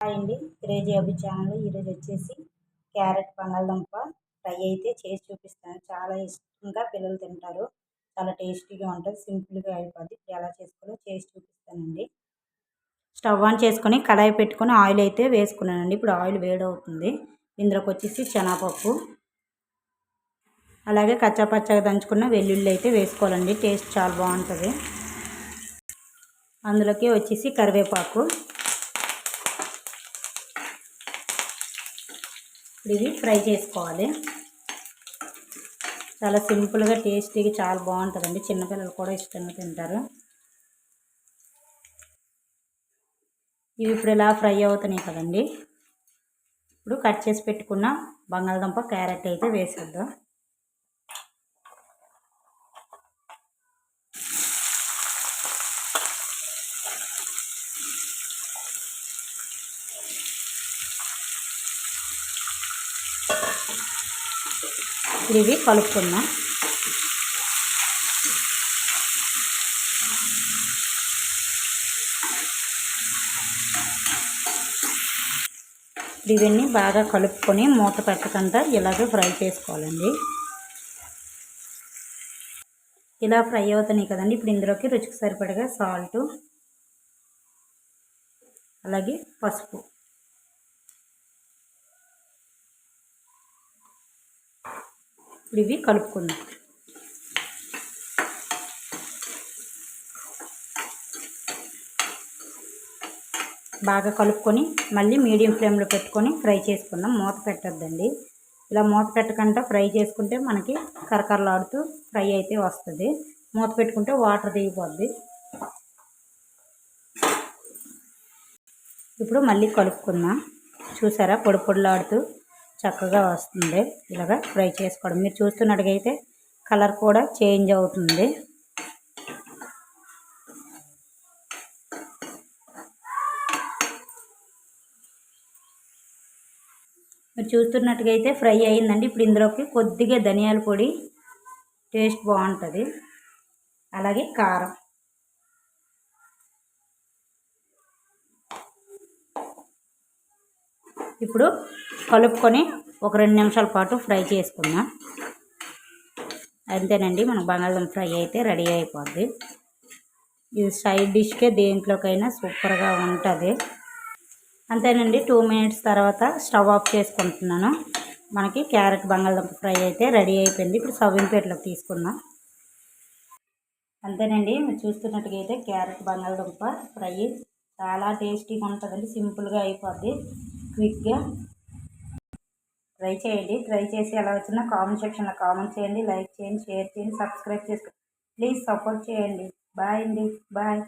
Hi అండి. Crazy అభి channel ఈరోజు వచ్చేసి క్యారెట్ బంగాళదుంప ఫ్రై అయితే చేసి చూపిస్తాను. చాలా ఇష్టంగా పిల్లలు తింటారు. చాలా టేస్టీగా ఉంటుంది సింపుల్గా అయిపోద్ది. ఎలా చేసుకోవాలో చేసి చూపిస్తానండి. స్టవ్ ఆన్ చేసుకొని కడాయి పెట్టుకొని ఆయిల్ అయితే వేసుకున్నానండి. ఇప్పుడు ఆయిల్ వేడవుతుంది. ఇందులోకి వచ్చేసి శనగపప్పు అలాగే కచ్చాపచ్చగా దంచుకున్న వెల్లుల్లి అయితే వేసుకోవాలండి. టేస్ట్ చాలా బాగుంటుంది. అందులోకి వచ్చేసి కరివేపాకు ఇప్పుడు ఇది ఫ్రై చేసుకోవాలి. చాలా సింపుల్గా టేస్టీగా చాలా బాగుంటుందండి. చిన్నపిల్లలు కూడా ఇష్టంగా తింటారు. ఇవి ఇప్పుడు ఇలా ఫ్రై అవుతున్నాయి కదండి. ఇప్పుడు కట్ చేసి పెట్టుకున్న బంగాళదుంప క్యారెట్ అయితే వేసేద్దాం. ఇవి కలుపుకుందాం. ఇవన్నీ బాగా కలుపుకొని మూత పెట్టకుండా ఇలాగే ఫ్రై చేసుకోవాలండి. ఇలా ఫ్రై అవుతున్నాయి కదండి. ఇప్పుడు ఇందులోకి రుచికి సరిపడగా సాల్టు అలాగే పసుపు. ఇప్పుడు ఇవి కలుపుకుందాం. బాగా కలుపుకొని మళ్ళీ మీడియం ఫ్లేమ్లో పెట్టుకొని ఫ్రై చేసుకుందాం. మూత పెట్టద్దండి. ఇలా మూత పెట్టకుండా ఫ్రై చేసుకుంటే మనకి కరకరలాడుతూ ఫ్రై అయితే వస్తుంది. మూత పెట్టుకుంటే వాటర్ దిగిపోద్ది. ఇప్పుడు మళ్ళీ కలుపుకుందాం. చూసారా పొడి పొడిలాడుతూ చక్కగా వస్తుంది. ఇలాగ ఫ్రై చేసుకోవడం. మీరు చూస్తున్నట్టుగైతే కలర్ కూడా చేంజ్ అవుతుంది. మీరు చూస్తున్నట్టుగా అయితే ఫ్రై అయిందండి. ఇప్పుడు ఇందులోకి కొద్దిగా ధనియాల పొడి టేస్ట్ బాగుంటుంది. అలాగే కారం. ఇప్పుడు కలుపుకొని ఒక రెండు నిమిషాల పాటు ఫ్రై చేసుకుందాం. అంతేనండి మన బంగాళదుంప ఫ్రై అయితే రెడీ అయిపోద్ది. ఇది సైడ్ డిష్కే దేంట్లోకైనా సూపర్గా ఉంటుంది. అంతేనండి టూ మినిట్స్ తర్వాత స్టవ్ ఆఫ్ చేసుకుంటున్నాను. మనకి క్యారెట్ బంగాళదుంప ఫ్రై అయితే రెడీ అయిపోయింది. ఇప్పుడు సవ్వింగ్ ప్లేట్లోకి తీసుకుందాం. అంతేనండి మీరు చూస్తున్నట్టుగా అయితే క్యారెట్ బంగాళదుంప ఫ్రై చాలా టేస్టీగా ఉంటుందండి సింపుల్గా అయిపోద్ది. క్విక్గా ట్రై చేయండి. ట్రై చేసి ఎలా వచ్చినా కామెంట్ సెక్షన్లో కామెంట్ చేయండి. లైక్ చేయండి షేర్ చేయండి సబ్స్క్రైబ్ చేసుకోండి. ప్లీజ్ సపోర్ట్ చేయండి. బాయ్ అండి. బాయ్.